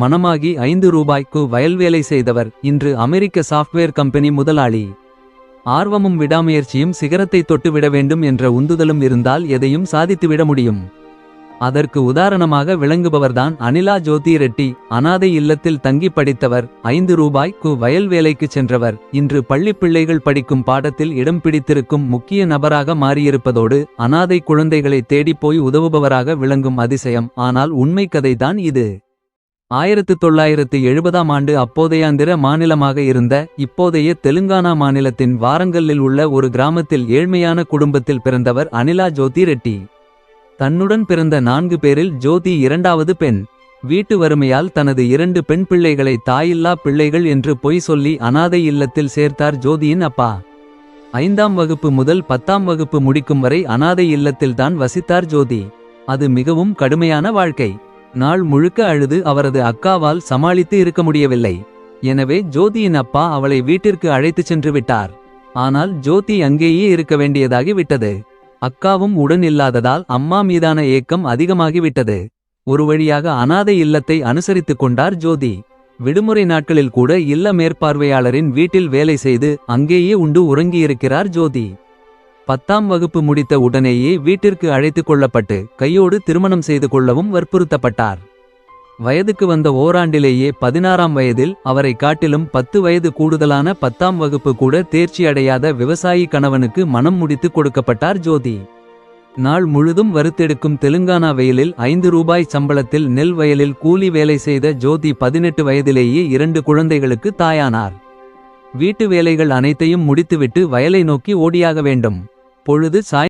மனமாகி ஐந்து ரூபாய்க்கு வயல்வேலை செய்தவர் இன்று அமெரிக்க சாஃப்ட்வேர் கம்பெனி முதலாளி. ஆர்வமும் விடாமுயற்சியும் சிகரத்தை தொட்டுவிட வேண்டும் என்ற உந்துதலும் இருந்தால் எதையும் சாதித்துவிட முடியும். அதற்கு உதாரணமாக விளங்குபவர்தான் அனிலா ஜோதி ரெட்டி அனாதை இல்லத்தில் தங்கி படித்தவர் ஐந்து ரூபாய்க்கு வயல் வேலைக்கு சென்றவர் இன்று பள்ளிப் பிள்ளைகள் படிக்கும் பாடத்தில் இடம் பிடித்திருக்கும் முக்கிய நபராக மாறியிருப்பதோடு அனாதை குழந்தைகளை தேடிப் போய் உதவுபவராக விளங்கும் அதிசயம் ஆனால் உண்மை கதைதான் இது. ஆயிரத்து தொள்ளாயிரத்து எழுபதாம் ஆண்டு அப்போதையாந்திர மாநிலமாக இருந்த இப்போதைய தெலுங்கானா மாநிலத்தின் வாரங்கல்லில் உள்ள ஒரு கிராமத்தில் ஏழ்மையான குடும்பத்தில் பிறந்தவர் அனிலா ஜோதி ரெட்டி. தன்னுடன் பிறந்த நான்கு பேரில் ஜோதி இரண்டாவது பெண். வீட்டு வறுமையால் தனது இரண்டு பெண் பிள்ளைகளை தாயில்லா பிள்ளைகள் என்று பொய் சொல்லி அனாதை இல்லத்தில் சேர்த்தார் ஜோதியின் அப்பா. ஐந்தாம் வகுப்பு முதல் பத்தாம் வகுப்பு முடிக்கும் வரை அனாதை இல்லத்தில்தான் வசித்தார் ஜோதி. அது மிகவும் கடுமையான வாழ்க்கை. நாள் முழுக்க அழுது அவரது அக்காவால் சமாளித்து இருக்க முடியவில்லை. எனவே ஜோதியின் அப்பா அவளை வீட்டிற்கு அழைத்துச் சென்று விட்டார். ஆனால் ஜோதி அங்கேயே இருக்க வேண்டியதாகி விட்டது. அக்காவும் உடன் இல்லாததால் அம்மா மீதான ஏக்கம் அதிகமாகிவிட்டது ஒரு வழியாக அனாதை இல்லத்தை அனுசரித்துக் கொண்டார் ஜோதி. விடுமுறை நாட்களில் கூட இல்ல மேற்பார்வையாளரின் வீட்டில் வேலை செய்து அங்கேயே உண்டு உறங்கியிருக்கிறார் ஜோதி. பத்தாம் வகுப்பு முடித்த உடனேயே வீட்டிற்கு அழைத்துக் கொள்ளப்பட்டு கையோடு திருமணம் செய்து கொள்ளவும் வற்புறுத்தப்பட்டார். வயதுக்கு வந்த ஓராண்டிலேயே பதினாறாம் வயதில் அவரை காட்டிலும் பத்து வயது கூடுதலான பத்தாம் வகுப்பு கூட தேர்ச்சி அடையாத விவசாயி கணவனுக்கு மனம் முடித்து கொடுக்கப்பட்டார் ஜோதி. நாள் முழுதும் வறுத்தெடுக்கும் தெலுங்கானா வெயிலில் ஐந்து ரூபாய் சம்பளத்தில் நெல் வயலில் கூலி வேலை செய்த ஜோதி பதினெட்டு வயதிலேயே இரண்டு குழந்தைகளுக்கு தாயானார். வீட்டு வேலைகள் அனைத்தையும் முடித்துவிட்டு வயலை நோக்கி ஓடியாக வேண்டும். பொழுது சாய்